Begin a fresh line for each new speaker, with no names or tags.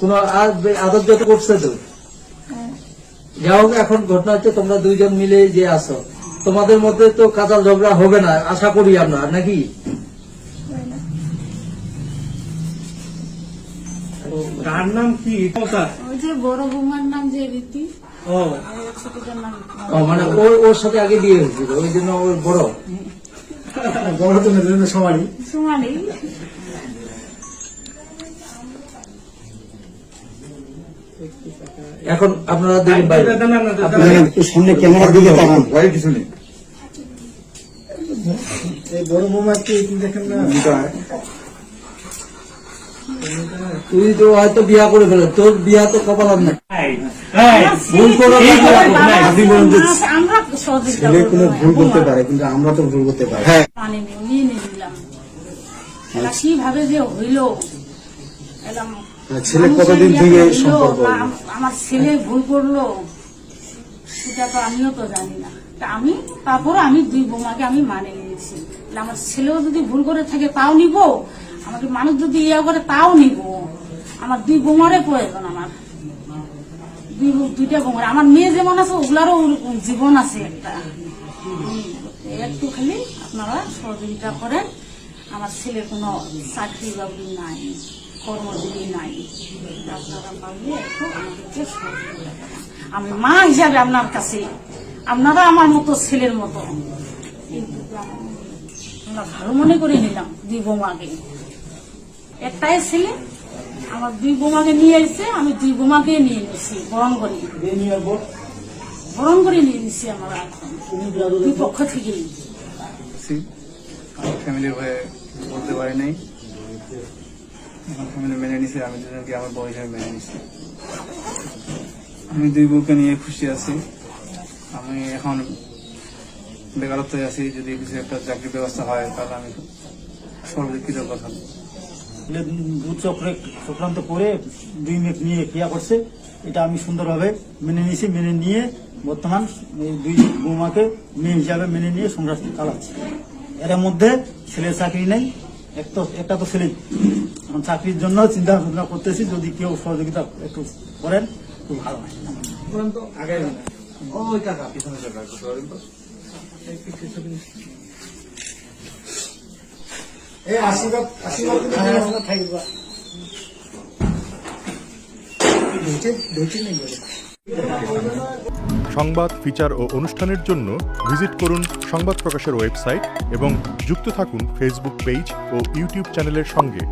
কোন আদর যত করছে তো।
হ্যাঁ।
যাই হোক এখন ঘটনা হচ্ছে তোমরা দুইজন মিলে যে আসো তোমাদের মধ্যে তো কাজাল ঝগড়া হবে না আশা করি আমরা নাকি?
হয়
তার নাম কি?
ওই যে বড় বৌমার নাম যে রীতি।
ও।
মানে ওর ওর সাথে আগে বিয়ে হয়েছিল ওই জন্য ওর বড়।
তো
সমানই
এখন আপনারা
একটু সামনে ক্যামেরার দিকে তাকান।
ভয়ের কিছু নেই।
এই বড় বৌমা দেখেন না।
তুই তো হয়তো বিয়া করে ফেলে তোর বিয়া তো কপাল না। ভুল করে
আপনি বলেন যে
আমরা
ছেলে কোনো ভুল করতে পারে কিন্তু আমরা তো ভুল করতে পারি।
হ্যাঁ।
কীভাবে যে হইল এলাম
ছেলে কতদিন থেকে সম্পর্ক
আমার ছেলে ভুল করল সেটা তো আমিও তো জানি না। তা আমি তারপর আমি দুই বোমাকে আমি মানে নিয়েছি। আমার ছেলেও যদি ভুল করে থাকে তাও নিব? আমাকে মানুষ যদি ইয়া করে তাও নিব? আমার দুই বোমারে প্রয়োজন আমার। দুই দুইটা বোমার। আমার মেয়ে যেমন আছে ওগুলারও জীবন আছে একটা। একটু খালি আপনারা সহযোগিতা করেন। আমার ছেলের কোনো চাকরি বাকরি নাই। কর্মজীবী নাই আপনারা পারলে একটু আমাদেরকে আমি মা হিসাবে আপনার কাছে আপনারা আমার মতো ছেলের মতো। কিন্তু আমরা ভালো মনে করে নিলাম দুই বোমাকে। একটাই ছেলে আমার দুই বোমাকে নিয়ে এসে আমি দুই বোমাকে নিয়ে নিয়েছি বরণ করে। বরণ করে নিয়ে নিছি আমরা এখন। দুই পক্ষ থেকেই।
ফ্যামিলির হয়ে বলতে পারি নাই। মেনে আমি দুজনকে আমার বউ মেনে আমি দুই বউকে নিয়ে খুশি আছি। আমি এখন বেকারত্বে আছি, যদি কিছু একটা চাকরির ব্যবস্থা হয়, তাহলে আমি সর্বাধিক কৃতজ্ঞ থাকব
চক্রে চক্রান্ত করে দুই মেঘ নিয়ে ক্রিয়া করছে, এটা আমি সুন্দরভাবে মেনে নিয়েছি মেনে নিয়ে বর্তমান দুই বৌমাকে মেয়ে হিসাবে মেনে নিয়ে সংসার চালাচ্ছি। এর মধ্যে ছেলের চাকরি নেই, একটা তো ছেলে চাকরির জন্য চিন্তা ভাবনা করতেছি যদি কেউ সহযোগিতা একটু করেন খুব ভালো হয়।
আগে
ওই কাকা
পিছনে যাবে একটু সরেন তো।
এই আশীর্বাদ আশীর্বাদ থাকবে। ঢুকে ঢুকে নেই বলে।
সংবাদ ফিচার ও অনুষ্ঠানের জন্য ভিজিট করুন সংবাদ প্রকাশের ওয়েবসাইট এবং যুক্ত থাকুন ফেসবুক পেজ ও ইউটিউব চ্যানেলের সঙ্গে।